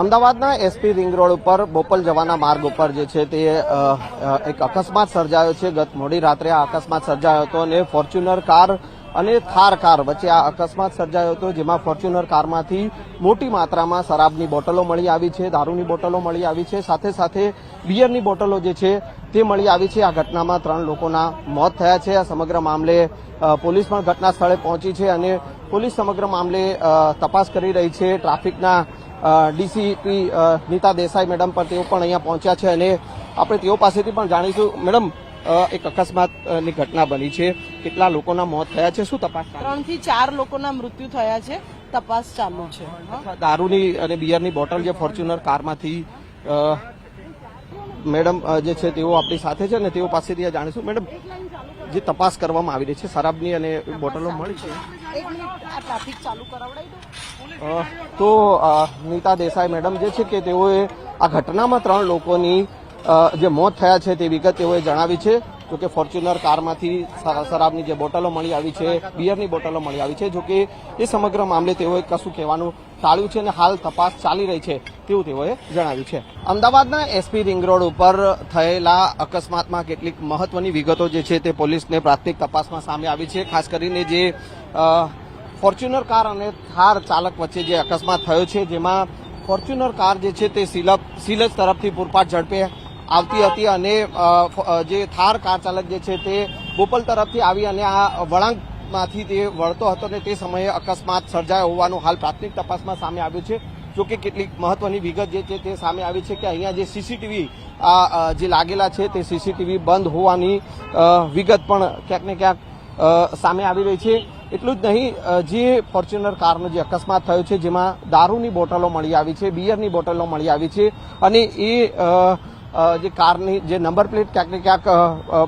અમદાવાદના SP ring road ઉપર બોપલ જવાના માર્ગ ઉપર જે છે તે એક અકસ્માત સર્જાયો છે. ગત મોડી રાત્રે આ અકસ્માત સર્જાયો હતો અને ફોર્ચ્યુનર કાર અને થાર કાર વચ્ચે આ અકસ્માત સર્જાયો હતો, જેમાં ફોર્ચ્યુનર કારમાંથી મોટી માત્રામાં શરાબની બોટલો મળી આવી છે, દારૂની બોટલો મળી આવી છે. સાથે સાથે બિયરની બોટલો જે છે તે મળી આવી છે. આ ઘટનામાં ત્રણ લોકોના મોત થયા છે. આ સમગ્ર મામલે પોલીસ પણ ઘટના સ્થળે પહોંચી છે અને પોલીસ સમગ્ર મામલે તપાસ કરી રહી છે. ટ્રાફિકના ડીસીપી નીતા દેસાઈ મેડમ પણ તેઓ પણ અહીંયા પહોંચ્યા છે અને આપણે તેઓ પાસેથી પણ જાણીશું મેડમ એક અકસ્માતની ઘટના બની છે. કેટલા લોકોના મોત થયા છે? શું તપાસ ત્રણથી ચાર લોકોના મૃત્યુ થયા છે. તપાસ ચાલુ છે? દારૂની અને બિયરની બોટલ જે ફોર્ચ્યુનર કારમાંથી મેડમ જે છે તેઓ આપણી સાથે છે અને તેઓ પાસેથી જાણીશું. મેડમ જે તપાસ કરવામાં આવી રહી છે શરાબની અને બોટલો મળી છે. તો નીતા દેસાઈ મેડમ જે છે કે તેઓએ આ ઘટનામાં ત્રણ લોકોની જે મોત થયા છે તે વિગત તેઓએ જણાવી છે. જો કે ફોર્ચ્યુનર કારમાંથી શરાબની જે બોટલો મળી આવી છે બિયરની બોટલો મળી આવી છે. જો કે એ સમગ્ર મામલે તેઓએ કશું કહેવાનું ટાળ્યું છે અને હાલ તપાસ ચાલી રહી છે તેવું તેઓએ જણાવ્યું છે. અમદાવાદના એસપી રિંગ રોડ ઉપર થયેલા અકસ્માતમાં કેટલીક મહત્વની વિગતો જે છે તે પોલીસને પ્રાથમિક તપાસમાં સામે આવી છે. ખાસ કરીને જે ફોર્ચ્યુનર કાર અને થાર ચાલક વચ્ચે જે અકસ્માત થયો છે, જેમાં ફોર્ચ્યુનર કાર જે છે તે સિલપ સિલજ તરફથી પૂરપાટ ઝડપે આવતી હતી અને જે થાર કાર ચાલક જે છે તે બોપલ તરફથી આવી અને આ વળાંકમાંથી તે વળતો હતો અને તે સમયે અકસ્માત સર્જાયો હોવાનું હાલ પ્રાથમિક તપાસમાં સામે આવ્યું છે. જોકે કેટલીક મહત્વની વિગત જે છે તે સામે આવી છે કે અહીંયા જે સીસીટીવી જે લાગેલા છે તે સીસીટીવી બંધ હોવાની વિગત પણ ક્યાંક ને ક્યાંક સામે આવી રહી છે. એટલું જ નહીં જે ફોર્ચ્યુનર કારનો જે અકસ્માત થયો છે જેમાં દારૂની બોટલો મળી આવી છે, બિયરની બોટલો મળી આવી છે અને એ જે કારની જે નંબર પ્લેટ ક્યાંક ને ક્યાંક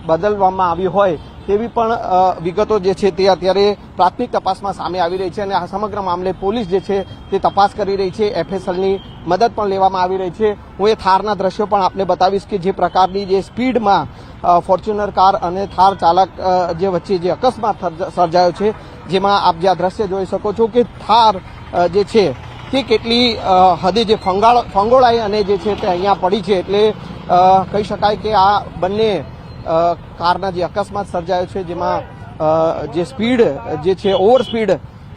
બદલવામાં આવી હોય તેવી પણ વિગતો જે છે તે અત્યારે પ્રાથમિક તપાસમાં સામે આવી રહી છે અને આ સમગ્ર મામલે પોલીસ જે છે તે તપાસ કરી રહી છે. એફએસએલની મદદ પણ લેવામાં આવી રહી છે. હું એ થારના દ્રશ્યો પણ આપને બતાવીશ કે જે પ્રકારની જે સ્પીડમાં ફોર્ચ્યુનર કાર અને થાર ચાલક જે વચ્ચે જે અકસ્માત સર્જ- સર્જાયો છે, જેમાં આપ જે આ દ્રશ્ય જોઈ શકો છો કે થાર જે છે તે કેટલી હદે જે ફંગાળ, ફંગોળાઈ અને જે છે તે અહીંયા પડી છે. એટલે કહી શકાય કે આ બંને કારના જે અકસ્માત સર્જાયો છે, જેમાં જે સ્પીડ, જે છે, ઓવર સ્પીડ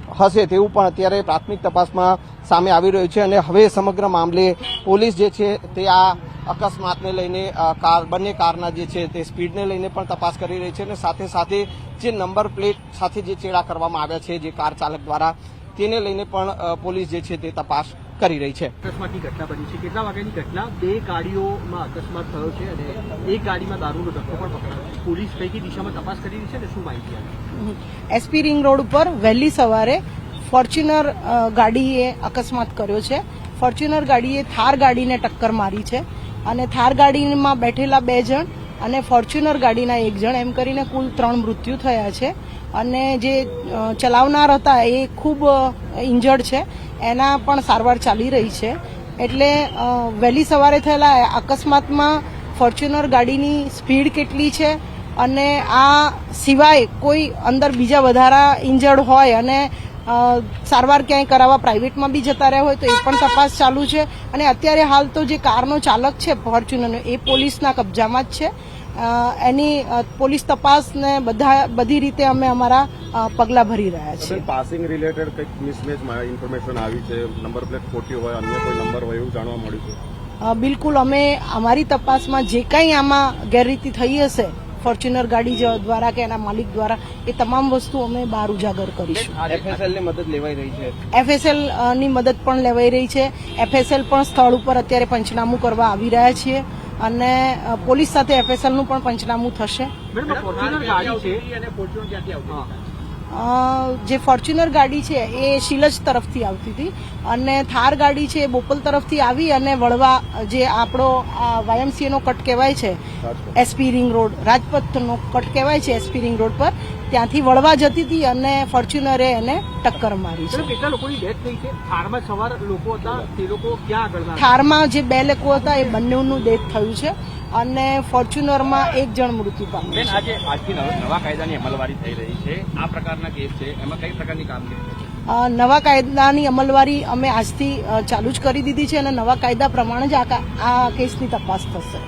હશે તેવું પણ અત્યારે પ્રાથમિક તપાસમાં સામે આવી રહ્યું છે અને હવે સમગ્ર મામલે પોલીસ જે છે તે આ અકસ્માતને લઈને કાર, બંને કારના જે છે તે સ્પીડને લઈને પણ તપાસ કરી રહી છે અને સાથે સાથે જે નંબર પ્લેટ સાથે જે ચેડા કરવામાં આવ્યા છે જે કાર ચાલક દ્વારા, તેને લઈને પણ પોલીસ જે છે તે તપાસ કરી રહી છે. અકસ્માતની ઘટના બની છે. કેટલા વાગ્યાની ઘટના? બે ગાડીઓમાં અકસ્માત થયો છે અને એક ગાડીમાં દારૂનો ધક્કો પણ પકડાયો પોલીસ કઈ કઈ દિશામાં તપાસ કરી રહી છે અને શું માહિતી એસપી રિંગ રોડ ઉપર વહેલી સવારે ફોર્ચ્યુનર ગાડીએ અકસ્માત કર્યો છે. ફોર્ચ્યુનર ગાડીએ થાર ગાડીને ટક્કર મારી છે અને થાર ગાડીમાં બેઠેલા બે જણ અને ફોર્ચ્યુનર ગાડીના એક જણ. એમ કરીને કુલ ત્રણ મૃત્યુ થયા છે. અને જે ચલાવનાર હતા એ ખૂબ ઇન્જર્ડ છે. એના પણ સારવાર ચાલી રહી છે. એટલે વહેલી સવારે થયેલા અકસ્માતમાં ફોર્ચ્યુનર ગાડીની સ્પીડ કેટલી છે અને આ સિવાય કોઈ અંદર બીજા વધારા ઇન્જર્ડ હોય અને સારવાર ક્યાંય કરાવવા પ્રાઇવેટમાં બી જતા રહ્યા હોય તો એ પણ તપાસ ચાલુ છે. અને અત્યારે હાલ તો જે કારનો ચાલક છે ફોર્ચ્યુનરનો એ પોલીસના કબજામાં જ છે. એની પોલીસ તપાસને બધા બધી રીતે અમે અમારા પગલાં ભરી રહ્યા છીએ. પાસિંગ રિલેટેડ કંઈક મિસમેચ ઇન્ફોર્મેશન આવી છે નંબર પ્લેટ ખોટી હોય અન્ય કોઈ નંબર હોય એવું જાણવા મળ્યું છે? બિલકુલ અમે અમારી તપાસમાં જે કંઈ આમાં ગેરરીતિ થઈ હશે ફોર્ચ્યુનર ગાડી દ્વારા કે એના માલિક દ્વારા એ તમામ વસ્તુ અમે બહાર ઉજાગર કરીશું. એફએસએલની મદદ લેવાઈ રહી છે. એફએસએલની મદદ પણ લેવાઈ રહી છે. એફએસએલ પણ સ્થળ ઉપર અત્યારે પંચનામું કરવા આવી રહ્યા છીએ અને પોલીસ સાથે એફએસએલનું પણ પંચનામું થશે. મેડમ ફોર્ચ્યુનર ગાડી છે. અને ફોર્ચ્યુનર ક્યાંથી આવતી જે ફોર્ચ્યુનર ગાડી છે એ શિલજ તરફથી આવતી હતી અને થાર ગાડી છે એ બોપલ તરફથી આવી અને વળવા જે આપણો વાયએમસીએ નો કટ કહેવાય છે એસપી રિંગ રોડ રાજપથનો કટ કહેવાય છે એસપી રિંગ રોડ પર ત્યાંથી વળવા જતી હતી અને ફોર્ચ્યુનરે એને ટક્કર મારી છે. કેટલા લોકોની ડેથ થઈ છે? થારમાં સવાર લોકો હતા તે લોકો ક્યાં આગળ થારમાં જે બે લોકો હતા એ બંનેનું ડેથ થયું છે. અને ફોર્ચ્યુનરમાં એક જણ મૃત્યુ પામ્યું આજે આજથી નવા કાયદાની અમલવારી થઈ રહી છે. આ પ્રકારના કેસ છે. એમાં કઈ પ્રકારની કામગીરી નવા કાયદાની અમલવારી અમે આજથી ચાલુ જ કરી દીધી છે અને નવા કાયદા પ્રમાણે જ આ આ કેસની તપાસ થશે.